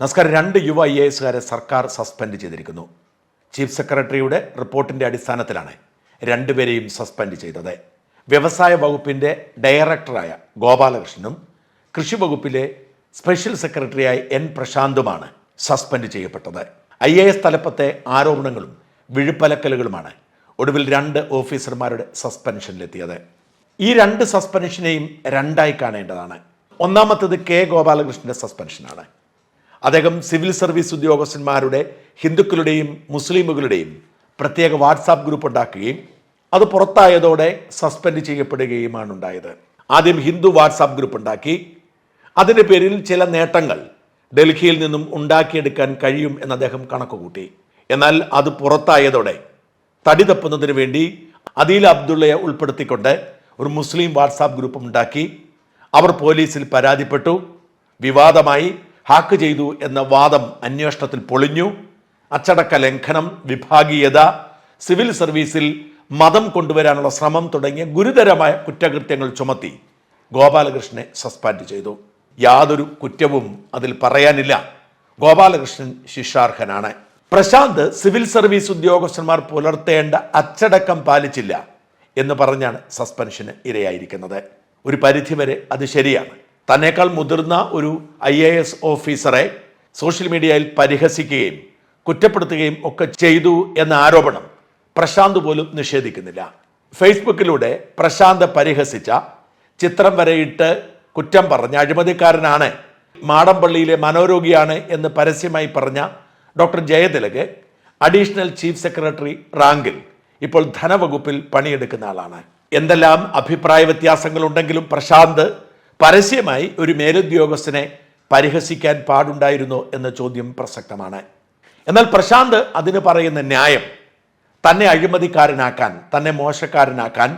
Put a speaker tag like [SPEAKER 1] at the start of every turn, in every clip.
[SPEAKER 1] നമസ്കാരം. രണ്ട് യുവ ഐ എസുകാരെ സർക്കാർ സസ്പെൻഡ് ചെയ്തിരിക്കുന്നു. ചീഫ് സെക്രട്ടറിയുടെ റിപ്പോർട്ടിന്റെ അടിസ്ഥാനത്തിലാണ് രണ്ടുപേരെയും സസ്പെൻഡ് ചെയ്തത്. വ്യവസായ വകുപ്പിന്റെ ഡയറക്ടറായ ഗോപാലകൃഷ്ണനും കൃഷി വകുപ്പിലെ സ്പെഷ്യൽ സെക്രട്ടറിയായ എൻ പ്രശാന്തുമാണ് സസ്പെൻഡ് ചെയ്യപ്പെട്ടത്. ഐ എ എസ് തലപ്പത്തെ ആരോപണങ്ങളും വിഴുപ്പലക്കലുകളുമാണ് ഒടുവിൽ രണ്ട് ഓഫീസർമാരുടെ സസ്പെൻഷനിലെത്തിയത്. ഈ രണ്ട് സസ്പെൻഷനെയും രണ്ടായി കാണേണ്ടതാണ്. ഒന്നാമത്തത് കെ ഗോപാലകൃഷ്ണന്റെ സസ്പെൻഷനാണ്. അദ്ദേഹം സിവിൽ സർവീസ് ഉദ്യോഗസ്ഥന്മാരുടെ ഹിന്ദുക്കളുടെയും മുസ്ലിമുകളുടെയും പ്രത്യേക വാട്സാപ്പ് ഗ്രൂപ്പ് ഉണ്ടാക്കുകയും അത് പുറത്തായതോടെ സസ്പെൻഡ് ചെയ്യപ്പെടുകയുമാണ് ഉണ്ടായത് ആദ്യം ഹിന്ദു വാട്സാപ്പ് ഗ്രൂപ്പ് ഉണ്ടാക്കി. അതിന്റെ പേരിൽ ചില നേട്ടങ്ങൾ ഡൽഹിയിൽ നിന്നും ഉണ്ടാക്കിയെടുക്കാൻ കഴിയും എന്ന് അദ്ദേഹം കണക്കുകൂട്ടി. എന്നാൽ അത് പുറത്തായതോടെ തടി തപ്പുന്നതിന് വേണ്ടി അദീൽ അബ്ദുള്ളയെ ഉൾപ്പെടുത്തിക്കൊണ്ട് ഒരു മുസ്ലിം വാട്സാപ്പ് ഗ്രൂപ്പ് ഉണ്ടാക്കി. അവർ പോലീസിൽ പരാതിപ്പെട്ടു. വിവാദമായി ഹാക്ക് ചെയ്തു എന്ന വാദം അന്വേഷണത്തിൽ പൊളിഞ്ഞു. അച്ചടക്ക ലംഘനം വിഭാഗീയത സിവിൽ സർവീസിൽ മതം കൊണ്ടുവരാനുള്ള ശ്രമം തുടങ്ങിയ ഗുരുതരമായ കുറ്റകൃത്യങ്ങൾ ചുമത്തി. ഗോപാലകൃഷ്ണനെ സസ്പെൻഡ് ചെയ്തു. യാതൊരു കുറ്റവും അതിൽ പറയാനില്ല. ഗോപാലകൃഷ്ണൻ ശിക്ഷാർഹനാണ്. പ്രശാന്ത് സിവിൽ സർവീസ് ഉദ്യോഗസ്ഥന്മാർ പുലർത്തേണ്ട അച്ചടക്കം പാലിച്ചില്ല എന്ന് പറഞ്ഞാണ് സസ്പെൻഷന് ഇരയായിരിക്കുന്നത്. ഒരു പരിധിവരെ അത് ശരിയാണ്. തന്നേക്കാൾ മുതിർന്ന ഒരു ഐ എ എസ് ഓഫീസറെ സോഷ്യൽ മീഡിയയിൽ പരിഹസിക്കുകയും കുറ്റപ്പെടുത്തുകയും ഒക്കെ ചെയ്തു എന്ന ആരോപണം പ്രശാന്ത് പോലും നിഷേധിക്കുന്നില്ല. ഫേസ്ബുക്കിലൂടെ പ്രശാന്ത് പരിഹസിച്ച ചിത്രം വരെയിട്ട് കുറ്റം പറഞ്ഞ അഴിമതിക്കാരനാണ് മാടമ്പള്ളിയിലെ മനോരോഗിയാണ് എന്ന് പരസ്യമായി പറഞ്ഞ doctor Jayathilak additional chief secretary റാങ്കിൽ ഇപ്പോൾ ധനവകുപ്പിൽ പണിയെടുക്കുന്ന ആളാണ്. എന്തെല്ലാം അഭിപ്രായ വ്യത്യാസങ്ങളുണ്ടെങ്കിലും പ്രശാന്ത് പരസ്യമായി ഒരു മേലുദ്യോഗസ്ഥനെ പരിഹസിക്കാൻ പാടുണ്ടായിരുന്നോ എന്ന ചോദ്യം പ്രസക്തമാണ്. എന്നാൽ പ്രശാന്ത് അതിന് പറയുന്ന ന്യായം തന്നെ അഴിമതിക്കാരനാക്കാൻ തന്നെ മോശക്കാരനാക്കാൻ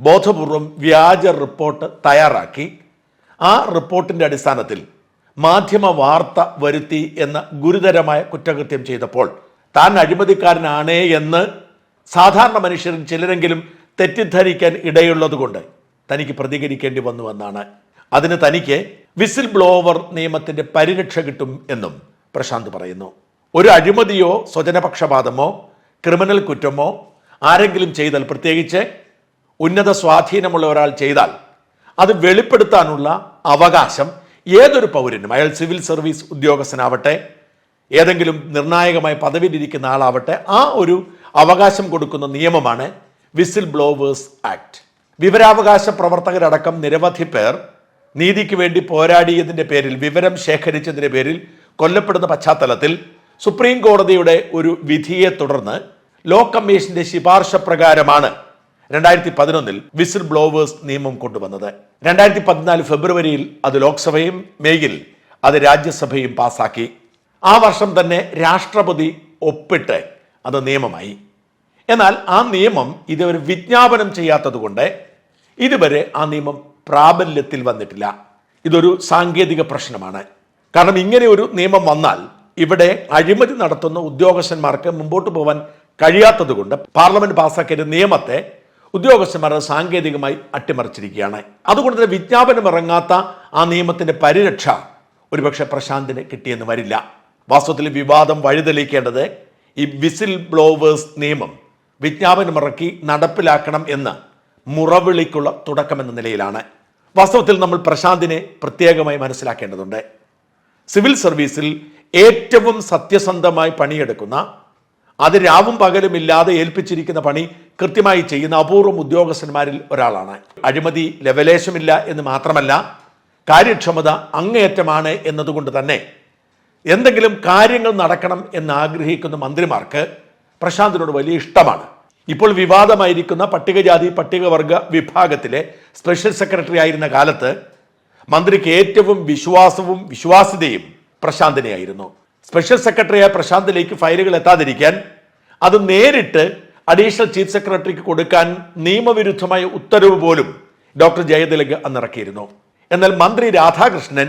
[SPEAKER 1] ബോധപൂർവം വ്യാജ റിപ്പോർട്ട് തയ്യാറാക്കി. ആ റിപ്പോർട്ടിന്റെ അടിസ്ഥാനത്തിൽ മാധ്യമ വാർത്ത വരുത്തി എന്ന ഗുരുതരമായ കുറ്റകൃത്യം ചെയ്തപ്പോൾ താൻ അഴിമതിക്കാരനാണ് എന്ന് സാധാരണ മനുഷ്യരും ചിലരെങ്കിലും തെറ്റിദ്ധരിക്കാൻ ഇടയുള്ളതുകൊണ്ട് തനിക്ക് പ്രതികരിക്കേണ്ടി വന്നു എന്നാണ്. അതിന് തനിക്ക് വിസിൽ ബ്ലോവർ നിയമത്തിന്റെ പരിരക്ഷ കിട്ടും എന്നും പ്രശാന്ത് പറയുന്നു. ഒരു അഴിമതിയോ സ്വജനപക്ഷപാതമോ ക്രിമിനൽ കുറ്റമോ ആരെങ്കിലും ചെയ്താൽ പ്രത്യേകിച്ച് ഉന്നത സ്വാധീനമുള്ള ഒരാൾ ചെയ്താൽ അത് വെളിപ്പെടുത്താനുള്ള അവകാശം ഏതൊരു പൗരനും അയാൾ സിവിൽ സർവീസ് ഉദ്യോഗസ്ഥനാവട്ടെ ഏതെങ്കിലും നിർണായകമായ പദവിയിലിരിക്കുന്ന ആളാവട്ടെ ആ ഒരു അവകാശം കൊടുക്കുന്ന നിയമമാണ് വിസിൽ ബ്ലോവേഴ്സ് ആക്ട് വിവരാവകാശ പ്രവർത്തകരടക്കം നിരവധി പേർ നീതിക്ക് വേണ്ടി പോരാടിയതിന്റെ പേരിൽ വിവരം ശേഖരിച്ചതിന്റെ പേരിൽ കൊല്ലപ്പെടുന്ന പശ്ചാത്തലത്തിൽ സുപ്രീം കോടതിയുടെ ഒരു വിധിയെ തുടർന്ന് ലോ കമ്മീഷന്റെ ശിപാർശ പ്രകാരമാണ് രണ്ടായിരത്തി പതിനൊന്നിൽ വിസിൽ ബ്ലോവേഴ്സ് നിയമം കൊണ്ടുവന്നത്. രണ്ടായിരത്തി പതിനാല് ഫെബ്രുവരിയിൽ അത് ലോക്സഭയും മേയിൽ അത് രാജ്യസഭയും പാസാക്കി. ആ വർഷം തന്നെ രാഷ്ട്രപതി ഒപ്പിട്ട് അത് നിയമമായി. എന്നാൽ ആ നിയമം ഇതുവരെ വിജ്ഞാപനം ചെയ്യാത്തതുകൊണ്ട് ഇതുവരെ ആ നിയമം പ്രാബല്യത്തിൽ വന്നിട്ടില്ല. ഇതൊരു സാങ്കേതിക പ്രശ്നമാണ്. കാരണം ഇങ്ങനെ ഒരു നിയമം വന്നാൽ ഇവിടെ അഴിമതി നടത്തുന്ന ഉദ്യോഗസ്ഥന്മാർക്ക് മുമ്പോട്ട് പോകാൻ കഴിയാത്തതുകൊണ്ട് പാർലമെന്റ് പാസ്സാക്കിയ നിയമത്തെ ഉദ്യോഗസ്ഥന്മാർ സാങ്കേതികമായി അട്ടിമറിച്ചിരിക്കുകയാണ്. അതുകൊണ്ട് തന്നെ വിജ്ഞാപനം ഇറങ്ങാത്ത ആ നിയമത്തിന്റെ പരിരക്ഷ ഒരുപക്ഷെ പ്രശാന്തിന് കിട്ടിയെന്ന് വരില്ല. വാസ്തവത്തിൽ വിവാദം വഴിതെളിക്കേണ്ടത് ഈ വിസിൽ ബ്ലോവേഴ്സ് നിയമം വിജ്ഞാപനമിറക്കി നടപ്പിലാക്കണം എന്ന് മുറവിളിക്കുള്ള തുടക്കമെന്ന നിലയിലാണ്. വാസ്തവത്തിൽ നമ്മൾ പ്രശാന്തിനെ പ്രത്യേകമായി മനസ്സിലാക്കേണ്ടതുണ്ട്. സിവിൽ സർവീസിൽ ഏറ്റവും സത്യസന്ധമായി പണിയെടുക്കുന്ന അത് രാവും പകലും ഇല്ലാതെ ഏൽപ്പിച്ചിരിക്കുന്ന പണി കൃത്യമായി ചെയ്യുന്ന അപൂർവം ഉദ്യോഗസ്ഥന്മാരിൽ ഒരാളാണ്. അഴിമതി ലവലേശമില്ല എന്ന് മാത്രമല്ല കാര്യക്ഷമത അങ്ങേയറ്റമാണ് എന്നതുകൊണ്ട് തന്നെ എന്തെങ്കിലും കാര്യങ്ങൾ നടക്കണം എന്ന് ആഗ്രഹിക്കുന്ന മന്ത്രിമാർക്ക് പ്രശാന്തിനോട് വലിയ ഇഷ്ടമാണ്. ഇപ്പോൾ വിവാദമായിരിക്കുന്ന പട്ടികജാതി പട്ടികവർഗ വിഭാഗത്തിലെ സ്പെഷ്യൽ സെക്രട്ടറി ആയിരുന്ന കാലത്ത് മന്ത്രിക്ക് ഏറ്റവും വിശ്വാസവും വിശ്വാസ്യതയും പ്രശാന്തിനെയായിരുന്നു. സ്പെഷ്യൽ സെക്രട്ടറിയായ പ്രശാന്തിലേക്ക് ഫയലുകൾ എത്താതിരിക്കാൻ അത് നേരിട്ട് അഡീഷണൽ ചീഫ് സെക്രട്ടറിക്ക് കൊടുക്കാൻ നിയമവിരുദ്ധമായ ഉത്തരവ് പോലും ഡോക്ടർ ജയതിലക് അന്നിറക്കിയിരുന്നു എന്നാൽ മന്ത്രി രാധാകൃഷ്ണൻ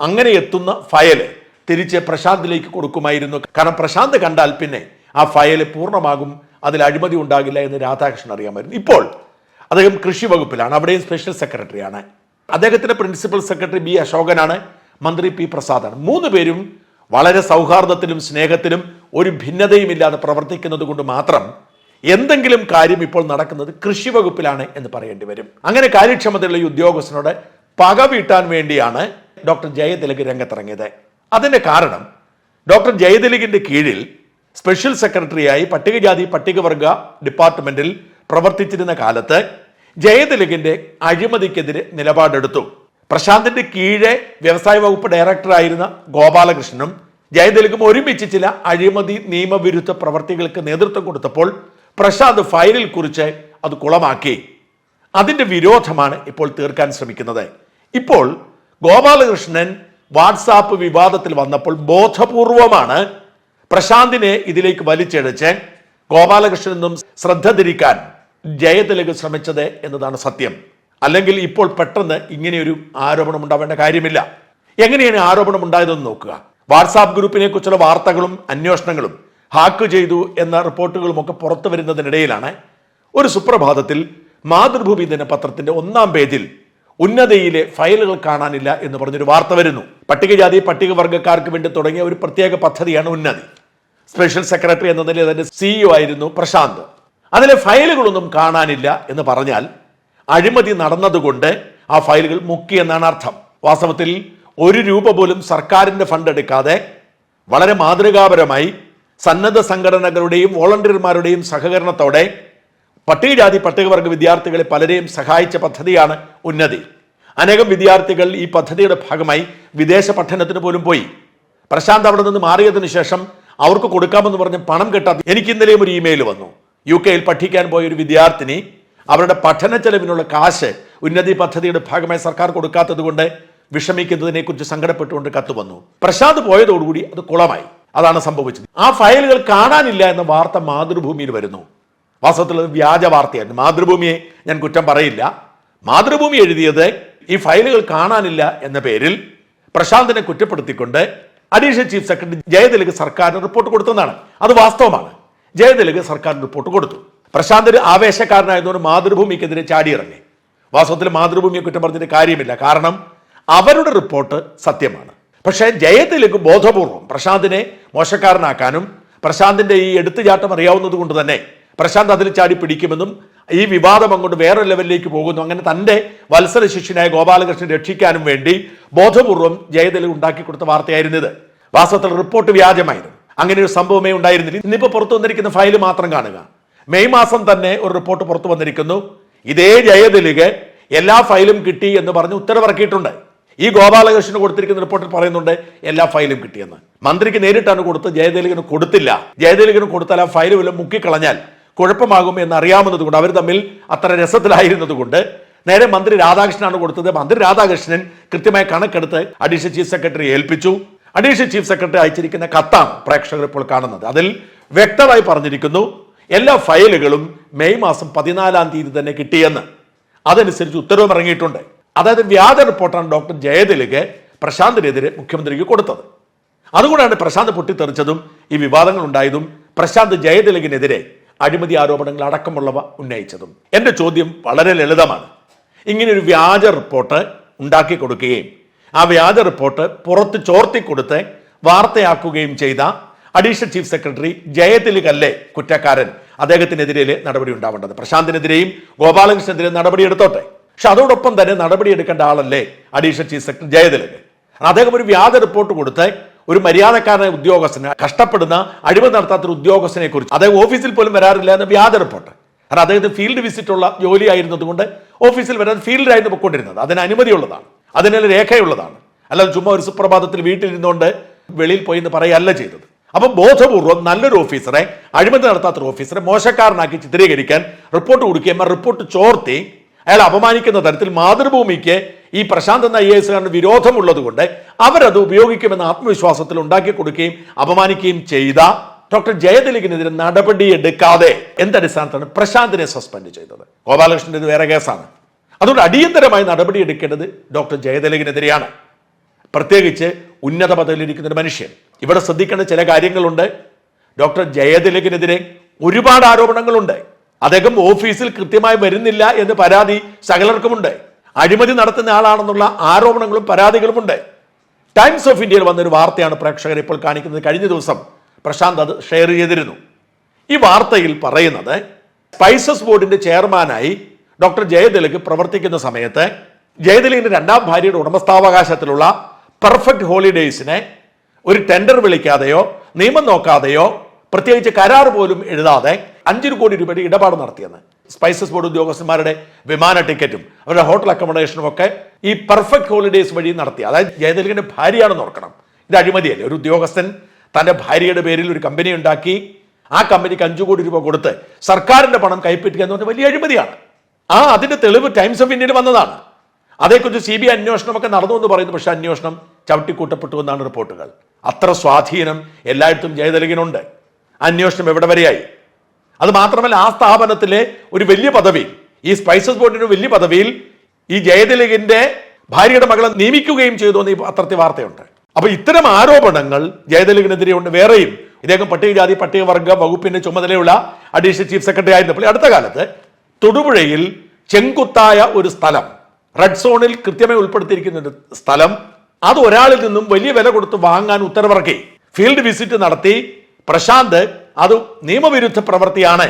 [SPEAKER 1] അങ്ങനെ എത്തുന്ന ഫയൽ തിരിച്ച് പ്രശാന്തിലേക്ക് കൊടുക്കുമായിരുന്നു. കാരണം പ്രശാന്ത് കണ്ടാൽ പിന്നെ ആ ഫയൽ പൂർണമാകും അതിൽ അഴിമതി ഉണ്ടാകില്ല എന്ന് രാധാകൃഷ്ണൻ അറിയാമായിരുന്നു. ഇപ്പോൾ അദ്ദേഹം കൃഷി വകുപ്പിലാണ് അവിടെയും സ്പെഷ്യൽ സെക്രട്ടറിയാണ് അദ്ദേഹത്തിന്റെ പ്രിൻസിപ്പൽ സെക്രട്ടറി ബി അശോകനാണ് മന്ത്രി പി പ്രസാദാണ്. മൂന്ന് പേരും വളരെ സൗഹാർദ്ദത്തിലും സ്നേഹത്തിലും ഒരു ഭിന്നതയുമില്ലാതെ പ്രവർത്തിക്കുന്നത് കൊണ്ട് മാത്രം എന്തെങ്കിലും കാര്യം ഇപ്പോൾ നടക്കുന്നത് കൃഷി വകുപ്പിലാണ് എന്ന് പറയേണ്ടി വരും. അങ്ങനെ കാര്യക്ഷമതയുള്ള ഈ ഉദ്യോഗസ്ഥനോട് പക വീട്ടാൻ വേണ്ടിയാണ് ഡോക്ടർ ജയതിലക് രംഗത്തിറങ്ങിയത്. അതിന്റെ കാരണം ഡോക്ടർ ജയതിലകിന്റെ കീഴിൽ സ്പെഷ്യൽ സെക്രട്ടറിയായി പട്ടികജാതി പട്ടികവർഗ ഡിപ്പാർട്ട്മെന്റിൽ പ്രവർത്തിച്ചിരുന്ന കാലത്ത് ജയതിലകിന്റെ അഴിമതിക്കെതിരെ നിലപാടെടുത്തു. പ്രശാന്തിന്റെ കീഴെ വ്യവസായ വകുപ്പ് ഡയറക്ടറായിരുന്ന ഗോപാലകൃഷ്ണനും ജയതിലകും ഒരുമിച്ച് ചില അഴിമതി നിയമവിരുദ്ധ പ്രവർത്തികൾക്ക് നേതൃത്വം കൊടുത്തപ്പോൾ പ്രശാന്ത് ഫയലിൽ കുറിച്ച് അത് കുളമാക്കി. അതിന്റെ വിരോധമാണ് ഇപ്പോൾ തീർക്കാൻ ശ്രമിക്കുന്നത്. ഇപ്പോൾ ഗോപാലകൃഷ്ണൻ വാട്സാപ്പ് വിവാദത്തിൽ വന്നപ്പോൾ ബോധപൂർവമാണ് പ്രശാന്തിനെ ഇതിലേക്ക് വലിച്ചെടുച്ച് ഗോപാലകൃഷ്ണൻ ശ്രദ്ധ തിരിക്കാൻ ജയതിലക് ശ്രമിച്ചത് എന്നതാണ് സത്യം. അല്ലെങ്കിൽ ഇപ്പോൾ പെട്ടെന്ന് ഇങ്ങനെയൊരു ആരോപണം ഉണ്ടാവേണ്ട കാര്യമില്ല. എങ്ങനെയാണ് ആരോപണം ഉണ്ടായതെന്ന് നോക്കുക. വാട്സാപ്പ് ഗ്രൂപ്പിനെ കുറിച്ചുള്ള വാർത്തകളും അന്വേഷണങ്ങളും ഹാക്ക് ചെയ്തു എന്ന റിപ്പോർട്ടുകളുമൊക്കെ പുറത്തു വരുന്നതിനിടയിലാണ് ഒരു സുപ്രഭാതത്തിൽ മാതൃഭൂമി ദിനപത്രത്തിന്റെ ഒന്നാം പേജിൽ ഉന്നതയിലെ ഫയലുകൾ കാണാനില്ല എന്ന് പറഞ്ഞൊരു വാർത്ത വരുന്നു. പട്ടികജാതി പട്ടികവർഗക്കാർക്ക് വേണ്ടി തുടങ്ങിയ ഒരു പ്രത്യേക പദ്ധതിയാണ് ഉന്നതി. സ്പെഷ്യൽ സെക്രട്ടറി എന്ന നിലയിൽ അതിന്റെ സിഇഒ ആയിരുന്നു പ്രശാന്ത്. അതിലെ ഫയലുകളൊന്നും കാണാനില്ല എന്ന് പറഞ്ഞാൽ അഴിമതി നടന്നതുകൊണ്ട് ആ ഫയലുകൾ മുക്കി എന്നാണ് അർത്ഥം. വാസ്തവത്തിൽ ഒരു രൂപ പോലും സർക്കാരിന്റെ ഫണ്ട് എടുക്കാതെ വളരെ മാതൃകാപരമായി സന്നദ്ധ സംഘടനകളുടെയും വോളണ്ടിയർമാരുടെയും സഹകരണത്തോടെ പട്ടികജാതി പട്ടികവർഗ വിദ്യാർത്ഥികളെ പലരെയും സഹായിച്ച പദ്ധതിയാണ് ഉന്നതി. അനേകം വിദ്യാർത്ഥികൾ ഈ പദ്ധതിയുടെ ഭാഗമായി വിദേശ പഠനത്തിന് പോലും പോയി. പ്രശാന്ത് അവിടെ നിന്ന് മാറിയതിനു ശേഷം അവർക്ക് കൊടുക്കാമെന്ന് പറഞ്ഞ് പണം കിട്ടാതെ എനിക്ക് ഇന്നലെയും ഒരു ഇമെയിൽ വന്നു. യു കെയിൽ പഠിക്കാൻ പോയ ഒരു വിദ്യാർത്ഥിനി അവരുടെ പഠന ചെലവിനുള്ള കാശ് ഉന്നതി പദ്ധതിയുടെ ഭാഗമായി സർക്കാർ കൊടുക്കാത്തത് കൊണ്ട് വിഷമിക്കുന്നതിനെ കുറിച്ച് സങ്കടപ്പെട്ടുകൊണ്ട് കത്ത് വന്നു പ്രശാന്ത് പോയതോടുകൂടി അത് കുളമായി. അതാണ് സംഭവിച്ചത്. ആ ഫയലുകൾ കാണാനില്ല എന്ന വാർത്ത മാതൃഭൂമിയിൽ വരുന്നു. വാസ്തവത്തിൽ അത് വ്യാജ വാർത്തയായിരുന്നു മാതൃഭൂമിയെ ഞാൻ കുറ്റം പറയില്ല. മാതൃഭൂമി എഴുതിയത് ഈ ഫയലുകൾ കാണാനില്ല എന്ന പേരിൽ പ്രശാന്തിനെ കുറ്റപ്പെടുത്തിക്കൊണ്ട് അഡീഷണൽ ചീഫ് സെക്രട്ടറി ജയതിലക് സർക്കാരിന് റിപ്പോർട്ട് കൊടുത്തതാണ് അത് വാസ്തവമാണ്. ജയതിലക് സർക്കാർ റിപ്പോർട്ട് കൊടുത്തു. പ്രശാന്ത് ഒരു ആവേശക്കാരനായതുകൊണ്ട് മാതൃഭൂമിക്കെതിരെ ചാടിയിറങ്ങി. വാസ്തവത്തിൽ മാതൃഭൂമിയെ കുറ്റം പറഞ്ഞിട്ട് കാര്യമില്ല. കാരണം അവരുടെ റിപ്പോർട്ട് സത്യമാണ്. പക്ഷേ ജയത്തിലേക്ക് ബോധപൂർവം പ്രശാന്തിനെ മോശക്കാരനാക്കാനും പ്രശാന്തിന്റെ ഈ എടുത്തുചാട്ടം അറിയാവുന്നത് കൊണ്ട് തന്നെ പ്രശാന്ത് അതിൽ ചാടി പിടിക്കുമെന്നും ഈ വിവാദം അങ്ങോട്ട് വേറെ ലെവലിലേക്ക് പോകുന്നു. അങ്ങനെ തന്റെ വത്സര ശിഷ്യനായ ഗോപാലകൃഷ്ണൻ രക്ഷിക്കാനും വേണ്ടി ബോധപൂർവം ജയതിലക് ഉണ്ടാക്കി കൊടുത്ത വാർത്തയായിരുന്നു ഇത്. വാസ്തവത്തിൽ റിപ്പോർട്ട് വ്യാജമായിരുന്നു. അങ്ങനെ ഒരു സംഭവമേ ഉണ്ടായിരുന്നില്ല. ഇന്നിപ്പോൾ പുറത്തു വന്നിരിക്കുന്ന ഫയൽ മാത്രം കാണുക. മെയ് മാസം തന്നെ ഒരു റിപ്പോർട്ട് പുറത്തു വന്നിരിക്കുന്നു. ഇതേ ജയതിലക് എല്ലാ ഫയലും കിട്ടി എന്ന് പറഞ്ഞ് ഉത്തരവിറക്കിയിട്ടുണ്ട്. ഈ ഗോപാലകൃഷ്ണന് കൊടുത്തിരിക്കുന്ന റിപ്പോർട്ടിൽ പറയുന്നുണ്ട് എല്ലാ ഫയലും കിട്ടിയെന്ന്. മന്ത്രിക്ക് നേരിട്ടാണ് കൊടുത്ത് ജയതിലകന് കൊടുത്തില്ല. ജയതിലകന് കൊടുത്താൽ ആ ഫയൽ വല്ലതും മുക്കിക്കളഞ്ഞാൽ കുഴപ്പമാകും എന്ന് അറിയാവുന്നത് കൊണ്ട് അവർ തമ്മിൽ അത്ര രസത്തിലായിരുന്നത് കൊണ്ട് നേരെ മന്ത്രി രാധാകൃഷ്ണനാണ് കൊടുത്തത്. മന്ത്രി രാധാകൃഷ്ണൻ കൃത്യമായ കണക്കെടുത്ത് അഡീഷണൽ ചീഫ് സെക്രട്ടറി ഏൽപ്പിച്ചു. അഡീഷണൽ ചീഫ് സെക്രട്ടറി അയച്ചിരിക്കുന്ന കത്താണ് പ്രേക്ഷകർ ഇപ്പോൾ കാണുന്നത്. അതിൽ വ്യക്തമായി പറഞ്ഞിരിക്കുന്നു എല്ലാ ഫയലുകളും മെയ് മാസം പതിനാലാം തീയതി തന്നെ കിട്ടിയെന്ന്. അതനുസരിച്ച് ഉത്തരവും ഇറങ്ങിയിട്ടുണ്ട്. അതായത് വ്യാജ റിപ്പോർട്ടാണ് ഡോക്ടർ ജയതിലക് പ്രശാന്തിനെതിരെ മുഖ്യമന്ത്രിക്ക് കൊടുത്തത്. അതുകൊണ്ടാണ് പ്രശാന്ത് പൊട്ടിത്തെറിച്ചതും ഈ വിവാദങ്ങൾ ഉണ്ടായതും പ്രശാന്ത് ജയതിലകിനെതിരെ അഴിമതി ആരോപണങ്ങൾ അടക്കമുള്ളവ ഉന്നയിച്ചതും. എന്റെ ചോദ്യം വളരെ ലളിതമാണ്. ഇങ്ങനെ ഒരു വ്യാജ റിപ്പോർട്ട് ഉണ്ടാക്കി കൊടുക്കുകയും ആ വ്യാജ റിപ്പോർട്ട് പുറത്ത് ചോർത്തി കൊടുത്ത് വാർത്തയാക്കുകയും ചെയ്ത അഡീഷണൽ ചീഫ് സെക്രട്ടറി ജയതിലകല്ലേ കുറ്റക്കാരൻ? അദ്ദേഹത്തിനെതിരെ നടപടി ഉണ്ടാവേണ്ടത്. പ്രശാന്തിനെതിരെയും ഗോപാലകൃഷ്ണനെതിരെയും നടപടി എടുത്തോട്ടെ? പക്ഷെ അതോടൊപ്പം തന്നെ നടപടി എടുക്കേണ്ട ആളല്ലേ അഡീഷണൽ ചീഫ് സെക്രട്ടറി ജയതിലക് അദ്ദേഹം ഒരു വ്യാജ റിപ്പോർട്ട് കൊടുത്ത് ഒരു മര്യാദക്കാരനായ ഉദ്യോഗസ്ഥന് കഷ്ടപ്പെടുന്ന അഴിമതി നടത്താത്ത ഉദ്യോഗസ്ഥനെ കുറിച്ച് അദ്ദേഹം ഓഫീസിൽ പോലും വരാറില്ല എന്ന വ്യാജ റിപ്പോർട്ട്. കാരണം അദ്ദേഹത്തിന് ഫീൽഡ് വിസിറ്റ് ഉള്ള ജോലി ആയിരുന്നതുകൊണ്ട് ഓഫീസിൽ വരാൻ ഫീൽഡിലായിരുന്നു പൊയ്ക്കൊണ്ടിരുന്നത്. അതിന് അനുമതിയുള്ളതാണ്. അതിനുള്ള രേഖയുള്ളതാണ്. അല്ലാതെ ചുമ്മാ ഒരു സുപ്രഭാതത്തിൽ വീട്ടിലിരുന്നുകൊണ്ട് വെളിയിൽ പോയി എന്ന് പറയല്ല ചെയ്തത്. അപ്പം ബോധപൂർവം നല്ലൊരു ഓഫീസറെ അഴിമതി നടത്താത്ത ഒരു ഓഫീസറെ മോശക്കാരനാക്കി ചിത്രീകരിക്കാൻ റിപ്പോർട്ട് കൊടുക്കുകയും ആ റിപ്പോർട്ട് ചോർത്തി അയാൾ അപമാനിക്കുന്ന തരത്തിൽ മാതൃഭൂമിക്ക് ഈ പ്രശാന്ത് എന്ന ഐ എസ് കാരന് വിരോധമുള്ളത് കൊണ്ട് അവരത് ഉപയോഗിക്കുമെന്ന ആത്മവിശ്വാസത്തിൽ ഉണ്ടാക്കി കൊടുക്കുകയും അപമാനിക്കുകയും ചെയ്ത ഡോക്ടർ ജയതിലകിനെതിരെ നടപടിയെടുക്കാതെ എന്തടിസ്ഥാനത്താണ് പ്രശാന്തിനെ സസ്പെൻഡ് ചെയ്തത്? ഗോപാലകൃഷ്ണന്റെ ഇത് വേറെ കേസാണ്. അതുകൊണ്ട് അടിയന്തരമായി നടപടി എടുക്കേണ്ടത് ഡോക്ടർ ജയതിലകിനെതിരെയാണ്. പ്രത്യേകിച്ച് ഉന്നത പദവിയിലിരിക്കുന്ന ഒരു മനുഷ്യൻ. ഇവിടെ ശ്രദ്ധിക്കേണ്ട ചില കാര്യങ്ങളുണ്ട്. ഡോക്ടർ ജയതിലകിനെതിരെ ഒരുപാട് ആരോപണങ്ങളുണ്ട്. അദ്ദേഹം ഓഫീസിൽ കൃത്യമായി വരുന്നില്ല എന്ന് പരാതി സകലർക്കുമുണ്ട്. അഴിമതി നടത്തുന്ന ആളാണെന്നുള്ള ആരോപണങ്ങളും പരാതികളുമുണ്ട്. ടൈംസ് ഓഫ് ഇന്ത്യയിൽ വന്നൊരു വാർത്തയാണ് പ്രേക്ഷകർ ഇപ്പോൾ കാണിക്കുന്നത്. കഴിഞ്ഞ ദിവസം പ്രശാന്ത് അത് ഷെയർ ചെയ്തിരുന്നു. ഈ വാർത്തയിൽ പറയുന്നത് സ്പൈസസ് ബോർഡിന്റെ ചെയർമാനായി ഡോക്ടർ ജയതിലക് പ്രവർത്തിക്കുന്ന സമയത്ത് ജയതിലകിന്റെ രണ്ടാം ഭാര്യയുടെ ഉടമസ്ഥാവകാശത്തിലുള്ള പെർഫെക്റ്റ് ഹോളിഡേയ്സിനെ ഒരു ടെൻഡർ വിളിക്കാതെയോ നിയമം നോക്കാതെയോ പ്രത്യേകിച്ച് കരാർ പോലും എഴുതാതെ അഞ്ചിന് കോടി രൂപയുടെ ഇടപാട് നടത്തിയെന്ന്. സ്പൈസസ് ബോർഡ് ഉദ്യോഗസ്ഥന്മാരുടെ വിമാന ടിക്കറ്റും അവരുടെ ഹോട്ടൽ അക്കോമഡേഷനും ഒക്കെ ഈ പെർഫെക്റ്റ് ഹോളിഡേയ്സ് വഴി നടത്തി. അതായത് ജയതിലകിന്റെ ഭാര്യയാണെന്ന് ഓർക്കണം. ഇത് അഴിമതിയല്ലേ? ഒരു ഉദ്യോഗസ്ഥൻ തന്റെ ഭാര്യയുടെ പേരിൽ ഒരു കമ്പനി ഉണ്ടാക്കി ആ കമ്പനിക്ക് അഞ്ചു കോടി രൂപ കൊടുത്ത് സർക്കാരിന്റെ പണം കൈപ്പറ്റുക എന്ന് പറഞ്ഞാൽ വലിയ അഴിമതിയാണ്. ആ അതിന്റെ തെളിവ് ടൈംസ് ഓഫ് ഇന്ത്യയിൽ വന്നതാണ്. അതേക്കുറിച്ച് സി ബി ഐ അന്വേഷണമൊക്കെ നടന്നു എന്ന് പറയുന്നു. പക്ഷേ അന്വേഷണം ചവിട്ടിക്കൂട്ടപ്പെട്ടു എന്നാണ് റിപ്പോർട്ടുകൾ. അത്ര സ്വാധീനം എല്ലായിടത്തും ജയതലകിനുണ്ട്. അന്വേഷണം എവിടെ വരെയായി? അത് മാത്രമല്ല ആ സ്ഥാപനത്തിലെ ഒരു വലിയ പദവി ഈ സ്പൈസസ് ബോർഡിന്റെ വലിയ പദവിയിൽ ഈ ജയതിലകിന്റെ ഭാര്യയുടെ മകളെ നിയമിക്കുകയും ചെയ്തു എന്ന് ഈ പത്രത്തിൽ വാർത്തയുണ്ട്. അപ്പൊ ഇത്തരം ആരോപണങ്ങൾ ജയതിലകിനെതിരെ ഉണ്ട് വേറെയും ഇദ്ദേഹം പട്ടികജാതി പട്ടികവർഗ വകുപ്പിന്റെ ചുമതലയുള്ള അഡീഷണൽ ചീഫ് സെക്രട്ടറി ആയിരുന്നപ്പോൾ അടുത്ത കാലത്ത് തൊടുപുഴയിൽ ചെങ്കുത്തായ ഒരു സ്ഥലം. റെഡ് സോണിൽ കൃത്യമായി ഉൾപ്പെടുത്തിയിരിക്കുന്ന ഒരു സ്ഥലം. അത് ഒരാളിൽ നിന്നും വലിയ വില കൊടുത്ത് വാങ്ങാൻ ഉത്തരവിറക്കി. ഫീൽഡ് വിസിറ്റ് നടത്തി. പ്രശാന്ത് അത് നിയമവിരുദ്ധ പ്രവൃത്തിയാണ്.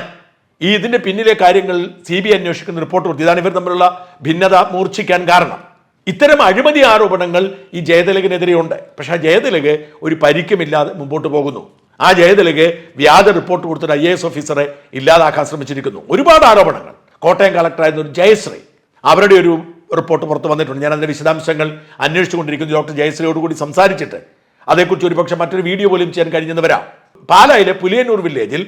[SPEAKER 1] ഈ ഇതിന്റെ പിന്നിലെ കാര്യങ്ങൾ സി ബി അന്വേഷിക്കുന്ന റിപ്പോർട്ട് കൊടുത്തു. ഇതാണ് ഇവർ തമ്മിലുള്ള ഭിന്നത മൂർച്ഛിക്കാൻ കാരണം. ഇത്തരം അഴിമതി ആരോപണങ്ങൾ ഈ ജയതിലകിനെതിരെ ഉണ്ട് പക്ഷെ ആ ജയതിലക് ഒരു പരിക്കുമില്ലാതെ മുമ്പോട്ട് പോകുന്നു. ആ ജയതിലകെ വ്യാജ റിപ്പോർട്ട് കൊടുത്തൊരു ഐ എസ് ഓഫീസറെ ഇല്ലാതാക്കാൻ ശ്രമിച്ചിരിക്കുന്നു. ഒരുപാട് ആരോപണങ്ങൾ. കോട്ടയം കളക്ടറായിരുന്ന ഒരു ജയശ്രീ അവരുടെ ഒരു റിപ്പോർട്ട് പുറത്ത് വന്നിട്ടുണ്ട്. ഞാൻ അതിന്റെ വിശദാംശങ്ങൾ അന്വേഷിച്ചുകൊണ്ടിരിക്കുന്നു. ഡോക്ടർ ജയശ്രീയോട് കൂടി സംസാരിച്ചിട്ട് അതേക്കുറിച്ച് ഒരുപക്ഷെ മറ്റൊരു വീഡിയോ പോലും ചെയ്യാൻ കഴിഞ്ഞെന്ന് വരാം. പാലായിലെ പുലിയന്നൂർ വില്ലേജിൽ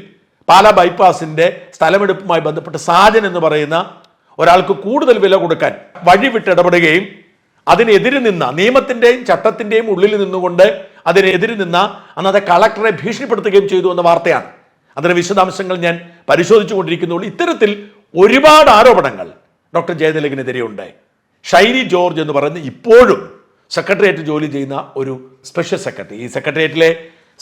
[SPEAKER 1] പാല ബൈപ്പാസിന്റെ സ്ഥലമെടുപ്പുമായി ബന്ധപ്പെട്ട് സാജൻ എന്ന് പറയുന്ന ഒരാൾക്ക് കൂടുതൽ വില കൊടുക്കാൻ വഴിവിട്ട് ഇടപെടുകയും അതിനെതിരെ നിന്ന നിയമത്തിന്റെയും ചട്ടത്തിന്റെയും ഉള്ളിൽ നിന്നുകൊണ്ട് അതിനെതിരെ നിന്ന അന്നത്തെ കളക്ടറെ ഭീഷണിപ്പെടുത്തുകയും ചെയ്തു എന്ന വാർത്തയാണ്. അതിന് വിശദാംശങ്ങൾ ഞാൻ പരിശോധിച്ചു കൊണ്ടിരിക്കുന്നുള്ളൂ ഇത്തരത്തിൽ ഒരുപാട് ആരോപണങ്ങൾ ഡോക്ടർ ജയതിലകിനെതിരെ ഉണ്ട് ഷൈനി ജോർജ് എന്ന് പറയുന്ന ഇപ്പോഴും സെക്രട്ടേറിയറ്റ് ജോലി ചെയ്യുന്ന ഒരു സ്പെഷ്യൽ സെക്രട്ടറി. ഈ സെക്രട്ടേറിയറ്റിലെ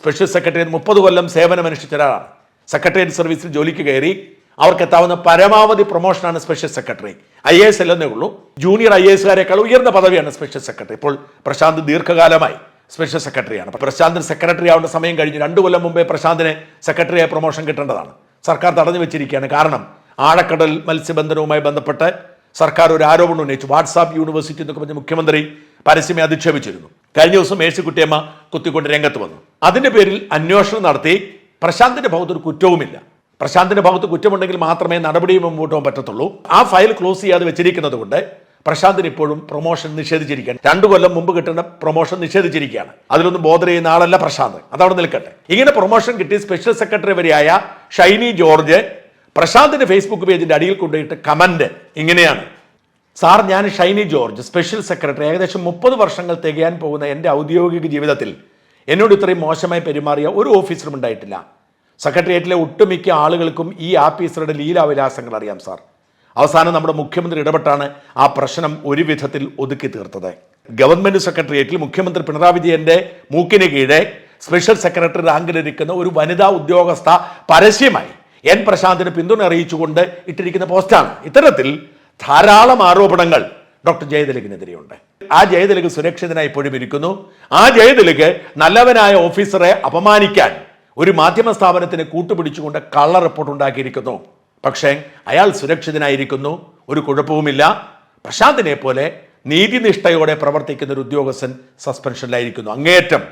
[SPEAKER 1] സ്പെഷ്യൽ സെക്രട്ടറി മുപ്പത് കൊല്ലം സേവനം അനുഷ്ഠിച്ച ഒരാളാണ്. സെക്രട്ടേറിയറ്റ് സർവീസിൽ ജോലിക്ക് കയറി അവർക്ക് എത്താവുന്ന പരമാവധി പ്രൊമോഷനാണ് special secretary. I A S അല്ലെന്നേ ഉള്ളൂ. ജൂനിയർ ഐ എ എസുകാരെക്കാൾ ഉയർന്ന പദവിയാണ് സ്പെഷ്യൽ സെക്രട്ടറി. ഇപ്പോൾ പ്രശാന്ത് ദീർഘകാലമായി സ്പെഷ്യൽ സെക്രട്ടറിയാണ് അപ്പോൾ പ്രശാന്തിന് സെക്രട്ടറി ആവേണ്ട സമയം കഴിഞ്ഞു രണ്ടു കൊല്ലം മുമ്പേ പ്രശാന്തിനെ സെക്രട്ടറിയായ പ്രൊമോഷൻ കിട്ടേണ്ടതാണ്. സർക്കാർ തടഞ്ഞു വെച്ചിരിക്കുകയാണ്. കാരണം ആഴക്കടൽ മത്സ്യബന്ധനവുമായി ബന്ധപ്പെട്ട് സർക്കാർ ഒരു ആരോപണം ഉന്നയിച്ചു. വാട്സാപ്പ് യൂണിവേഴ്സിറ്റി എന്നൊക്കെ പറഞ്ഞ് മുഖ്യമന്ത്രി പരസ്യമേ അധിക്ഷേപിച്ചിരുന്നു. കഴിഞ്ഞ ദിവസം മേഴ്സിക്കുട്ടിയമ്മ കുത്തിക്കൊണ്ട് രംഗത്ത് വന്നു. അതിന്റെ പേരിൽ അന്വേഷണം നടത്തി പ്രശാന്തിന്റെ ഭാഗത്ത് ഒരു കുറ്റവുമില്ല. പ്രശാന്തിന്റെ ഭാഗത്ത് കുറ്റമുണ്ടെങ്കിൽ മാത്രമേ നടപടിയും മുമ്പോട്ട് പോകാൻ പറ്റത്തുള്ളൂ. ആ ഫയൽ ക്ലോസ് ചെയ്യാതെ വെച്ചിരിക്കുന്നത് കൊണ്ട് പ്രശാന്തിന് ഇപ്പോഴും പ്രൊമോഷൻ നിഷേധിച്ചിരിക്കുകയാണ്. രണ്ടു കൊല്ലം മുമ്പ് കിട്ടുന്ന പ്രൊമോഷൻ നിഷേധിച്ചിരിക്കുകയാണ്. അതിലൊന്നും ബോധർ ചെയ്യുന്ന ആളല്ല പ്രശാന്ത്. അതവിടെ നിൽക്കട്ടെ. ഇങ്ങനെ പ്രൊമോഷൻ കിട്ടി സ്പെഷ്യൽ സെക്രട്ടറി വരെയായ ഷൈനി ജോർജ് പ്രശാന്തിന്റെ ഫേസ്ബുക്ക് പേജിന്റെ അടിയിൽ കൊണ്ടുപോയിട്ട് കമന്റ് ഇങ്ങനെയാണ്. സാർ ഞാൻ ഷൈനി ജോർജ് സ്പെഷ്യൽ സെക്രട്ടറി ഏകദേശം മുപ്പത് വർഷങ്ങൾ തികയാൻ പോകുന്ന എന്റെ ഔദ്യോഗിക ജീവിതത്തിൽ എന്നോട് ഇത്രയും മോശമായി പെരുമാറിയ ഒരു ഓഫീസറും ഉണ്ടായിട്ടില്ല. സെക്രട്ടേറിയറ്റിലെ ഒട്ടുമിക്ക ആളുകൾക്കും ഈ ആഫീസറുടെ ലീലാവിലാസങ്ങൾ അറിയാം സാർ. അവസാനം നമ്മുടെ മുഖ്യമന്ത്രി ഇടപെട്ടാണ് ആ പ്രശ്നം ഒരു വിധത്തിൽ ഒതുക്കി തീർത്തത്. ഗവൺമെന്റ് സെക്രട്ടേറിയറ്റിൽ മുഖ്യമന്ത്രി പിണറായി വിജയന്റെ മൂക്കിന് കീഴെ സ്പെഷ്യൽ സെക്രട്ടറി റാങ്കിലിരിക്കുന്ന ഒരു വനിതാ ഉദ്യോഗസ്ഥ പരസ്യമായി എൻ പ്രശാന്തിന് പിന്തുണ അറിയിച്ചുകൊണ്ട് ഇട്ടിരിക്കുന്ന പോസ്റ്റാണ്. ഇത്തരത്തിൽ ധാരാളം ആരോപണങ്ങൾ ഡോക്ടർ ജയതിലകിനെതിരെയുണ്ട്. ആ ജയതിലക് സുരക്ഷിതനായി ഇപ്പോഴും ഇരിക്കുന്നു. ആ ജയതിലക് നല്ലവനായ ഓഫീസറെ അപമാനിക്കാൻ ഒരു മാധ്യമ സ്ഥാപനത്തിന് കൂട്ടുപിടിച്ചുകൊണ്ട് കള്ള റിപ്പോർട്ട് ഉണ്ടാക്കിയിരിക്കുന്നു. പക്ഷേ അയാൾ സുരക്ഷിതനായിരിക്കുന്നു ഒരു കുഴപ്പവുമില്ല. പ്രശാന്തിനെ പോലെ നീതിനിഷ്ഠയോടെ പ്രവർത്തിക്കുന്ന ഒരു ഉദ്യോഗസ്ഥൻ സസ്പെൻഷനിലായിരിക്കുന്നു. അങ്ങേയറ്റം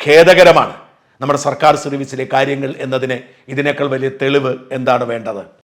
[SPEAKER 1] ഖേദകരമാണ്. നമ്മുടെ സർക്കാർ സർവീസിലെ കാര്യങ്ങൾ എന്നതിന് ഇതിനേക്കാൾ വലിയ തെളിവ് എന്താണ് വേണ്ടത്?